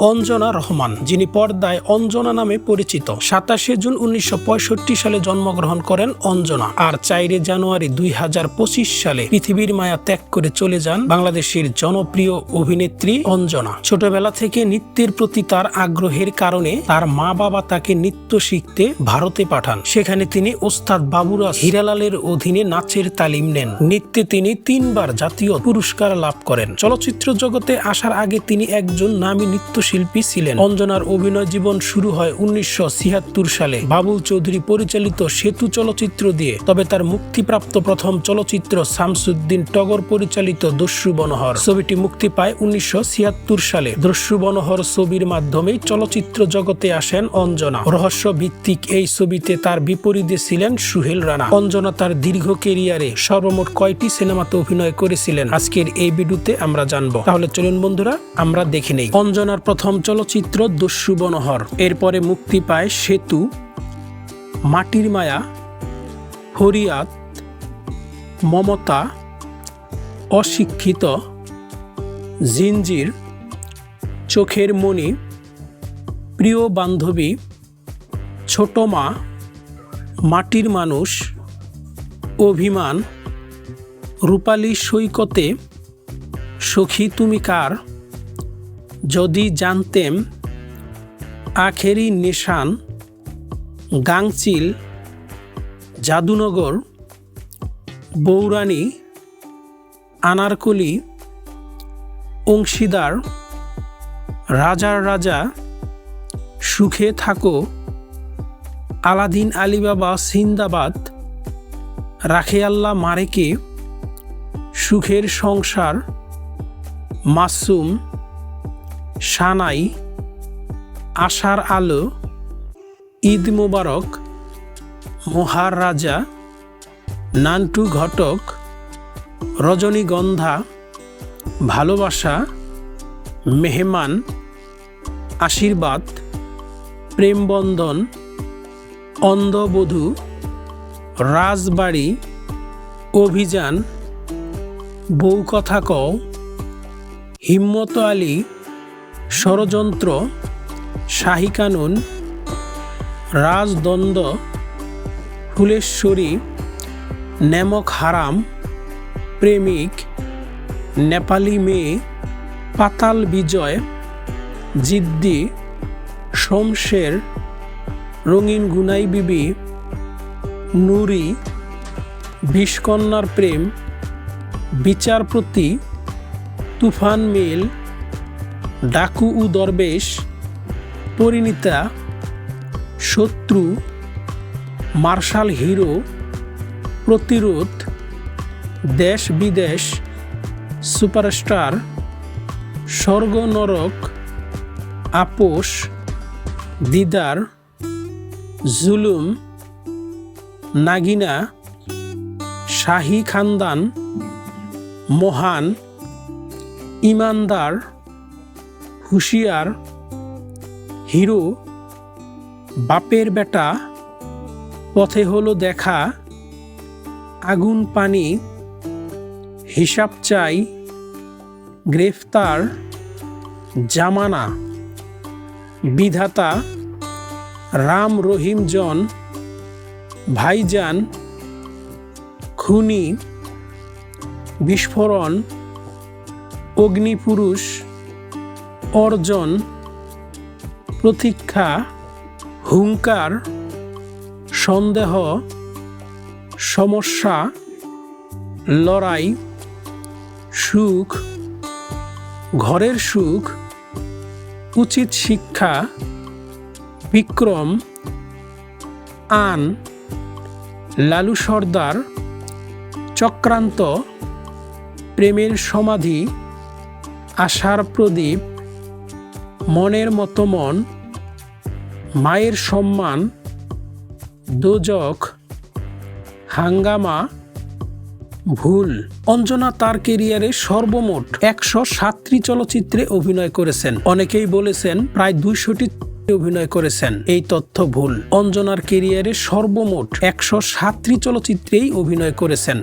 অঞ্জনা রহমান, যিনি পর্দায় অঞ্জনা নামে পরিচিত। সাতাশে জুন উনিশশো পঁয়ষট্টি সালে জন্মগ্রহণ করেন অঞ্জনা। আর চাইরে জানুয়ারি দুই হাজার পঁচিশ সালে পৃথিবীর মায়া ত্যাগ করে চলে যান বাংলাদেশের জনপ্রিয় অভিনেত্রী অঞ্জনা। ছোটবেলা থেকে নৃত্যের প্রতি তার আগ্রহের কারণে তার মা বাবা তাকে নৃত্য শিখতে ভারতে পাঠান। সেখানে তিনি ওস্তাদ বাবুরাজ হিরালালের অধীনে নাচের তালিম নেন। নৃত্যে তিনি তিনবার জাতীয় পুরস্কার লাভ করেন। চলচ্চিত্র জগতে আসার আগে তিনি একজন নামী নৃত্যশিল্পী ছিলেন। অঞ্জনার অভিনয় জীবন শুরু হয় উনিশশো সালে। বাবুল চৌধুরী পরিচালিত সেতু চলচ্চিত্র দিয়ে, তবে তার মুক্তিপ্রাপ্ত প্রথম চলচ্চিত্র শামসুদ্দিন টগর পরিচালিত দস্যু বনহর ছবিটি মুক্তি পায় উনিশশো সালে। দস্যু বনহর ছবির মাধ্যমেই চলচ্চিত্র জগতে আসেন অঞ্জনা। রহস্য ভিত্তিক এই ছবিতে তার বিপরীতে ছিলেন সুহেল রানা। অঞ্জনা তার দীর্ঘ কেরিয়ারে সর্বমোট কয়টি সিনেমাতে অভিনয় করেছিলেন? আজকের এই ভিডিওতে আমরা জানব। তাহলে চলুন বন্ধুরা, আমরা দেখে নেই। অঞ্জনার প্রথম চলচ্চিত্র দস্যু বনহর এরপরে মুক্তি পায় সেতু, মাটির মায়া, হরিয়াত, মমতা, অশিক্ষিত, জিঞ্জির, চোখের মণি, প্রিয় বান্ধবী, ছোট মা, মাটির মানুষ, অভিমান, রূপালী সৈকতে, সখী তুমি কার? যদি জানতেম, আখেরি নিশান, গাংচিল, জাদুনগর বৌরানী আনারকলি, অংশীদার, রাজার রাজা, সুখে থাকো, আলাদিন আলিবাবা সিন্দাবাদ রাখে আল্লাহ মারেকে, সুখের সংসার, মাসুম সানাই, আশার আলো, ঈদ মোবারক, মহার রাজা, নান্টু ঘটক, রজনীগন্ধা, ভালোবাসা, মেহমান, আশীর্বাদ, প্রেমবন্ধন, অন্ধবধূ, রাজবাড়ি, অভিযান, বউ কথা কও, হিম্মত আলী ষড়যন্ত্র, শাহী কানুন, রাজদ্বন্দ্ব ফুলেশ্বরী নেমক হারাম, প্রেমিক, নেপালি মেয়ে, পাতাল বিজয়, জিদ্দি শমশের রঙিন গুনাই বিবি, নুরি, বিষকন্যার প্রেম, বিচারপতি, তুফান মিল ডাকু উ দরবেশ, পরিণীতা, শত্রু, মার্শাল হিরো, প্রতিরোধ, দেশ বিদেশ, সুপারস্টার স্বর্গ নরক আপোষ, দিদার, জুলুম, নাগিনা, শাহী খানদান, মহান, ইমানদার হুঁশিয়ার হিরো, বাপের বেটা, পথে হলো দেখা, আগুন পানি, হিসাব চাই, গ্রেফতার, জামানা, বিধাতা, রাম রহিম জন, ভাইজান, খুনি, বিস্ফোরণ, অগ্নিপুরুষ অর্জন, প্রতীক্ষা, হুঙ্কার, সন্দেহ, সমস্যা, লড়াই, সুখ, ঘরের সুখ, উচিত শিক্ষা, বিক্রম, আন, লালু সর্দার, চক্রান্ত, প্রেমের সমাধি, আশার প্রদীপ মনের মতো মন, মায়ের সম্মান, দোজক, হাঙ্গামা, ভুল। অঞ্জনা তার কেরিয়ারে সর্বমোট একশো সাতটি চলচ্চিত্রে অভিনয় করেছেন। অনেকেই বলেছেন প্রায় দুইশোটি অভিনয় করেছেন। এই তথ্য ভুল। অঞ্জনার কেরিয়ারে সর্বমোট একশো সাতটি চলচ্চিত্রেই অভিনয় করেছেন।